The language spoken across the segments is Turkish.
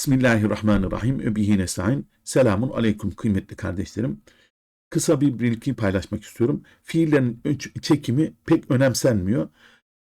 Bismillahirrahmanirrahim. Öbihi nestaîn. Selamun aleyküm kıymetli kardeşlerim. Kısa bir bilgi paylaşmak istiyorum. Fiillerin çekimi pek önemsenmiyor.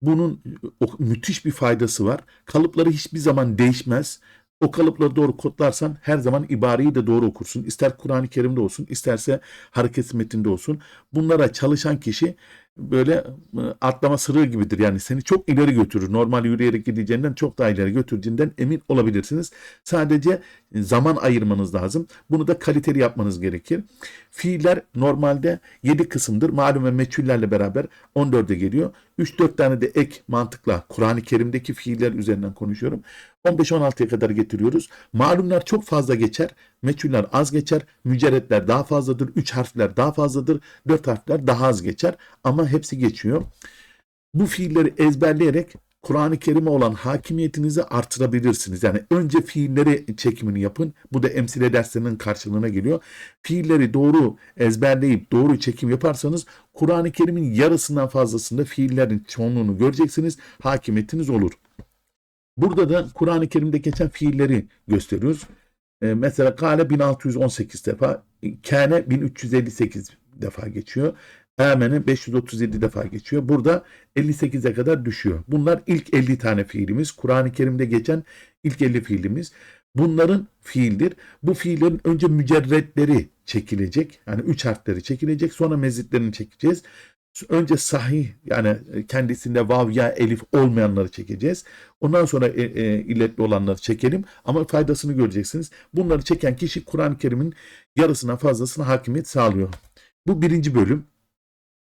Bunun o, müthiş bir faydası var. Kalıpları hiçbir zaman değişmez. O kalıpları doğru kodlarsan her zaman ibareyi de doğru okursun. İster Kur'an-ı Kerim'de olsun, isterse hareket metinde olsun. Bunlara çalışan kişi böyle e, atlama sırığı gibidir. Yani seni çok ileri götürür. Normal yürüyerek gideceğinden çok daha ileri götüreceğinden emin olabilirsiniz. Sadece zaman ayırmanız lazım. Bunu da kaliteli yapmanız gerekir. Fiiller normalde 7 kısımdır. Malum ve meçhullerle beraber 14'e geliyor. 3-4 tane de ek mantıkla Kur'an-ı Kerim'deki fiiller üzerinden konuşuyorum. 15-16'ya kadar getiriyoruz. Malumlar çok fazla geçer. Meçhuller az geçer. Mücerretler daha fazladır. 3 harfler daha fazladır. 4 harfler daha az geçer. Ama hepsi geçiyor. Bu fiilleri ezberleyerek Kur'an-ı Kerim'e olan hakimiyetinizi artırabilirsiniz. Yani önce fiilleri çekimini yapın. Bu da emsile derslerinin karşılığına geliyor. Fiilleri doğru ezberleyip doğru çekim yaparsanız Kur'an-ı Kerim'in yarısından fazlasında fiillerin çoğunluğunu göreceksiniz. Hakimiyetiniz olur. Burada da Kur'an-ı Kerim'de geçen fiilleri gösteriyoruz. Ee, mesela kale 1618 defa, kâne 1358 defa geçiyor. Âmene 537 defa geçiyor. Burada 58'e kadar düşüyor. Bunlar ilk 50 tane fiilimiz. Kur'an-ı Kerim'de geçen ilk 50 fiilimiz. Bunların fiildir. Bu fiillerin önce mücerretleri çekilecek. Yani üç harfleri çekilecek. Sonra mezitlerini çekeceğiz. Önce sahih yani kendisinde vav ya elif olmayanları çekeceğiz. Ondan sonra e, e, illetli olanları çekelim ama faydasını göreceksiniz. Bunları çeken kişi Kur'an-ı Kerim'in yarısına fazlasına hakimiyet sağlıyor. Bu birinci bölüm.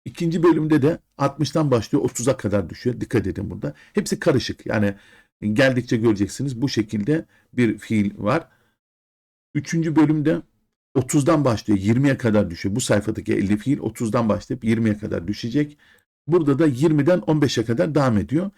İkinci bölümde de 60'tan başlıyor 30'a kadar düşüyor. Dikkat edin burada. Hepsi karışık. Yani geldikçe göreceksiniz bu şekilde bir fiil var. Üçüncü bölümde 30'dan başlıyor 20'ye kadar düşüyor. Bu sayfadaki 50 fiil 30'dan başlayıp 20'ye kadar düşecek. Burada da 20'den 15'e kadar devam ediyor.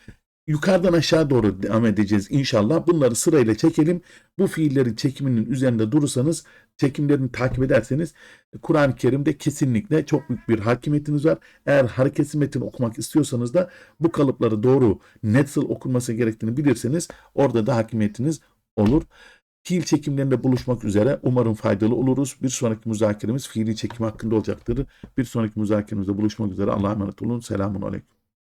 Yukarıdan aşağı doğru devam edeceğiz inşallah. Bunları sırayla çekelim. Bu fiillerin çekiminin üzerinde durursanız, çekimlerini takip ederseniz Kur'an-ı Kerim'de kesinlikle çok büyük bir hakimiyetiniz var. Eğer hareketsiz metin okumak istiyorsanız da bu kalıpları doğru, nasıl okunması gerektiğini bilirseniz orada da hakimiyetiniz olur. Fiil çekimlerinde buluşmak üzere umarım faydalı oluruz. Bir sonraki müzakeremiz fiili çekim hakkında olacaktır. Bir sonraki müzakeremizde buluşmak üzere. Allah'a emanet olun. Selamun Aleyküm.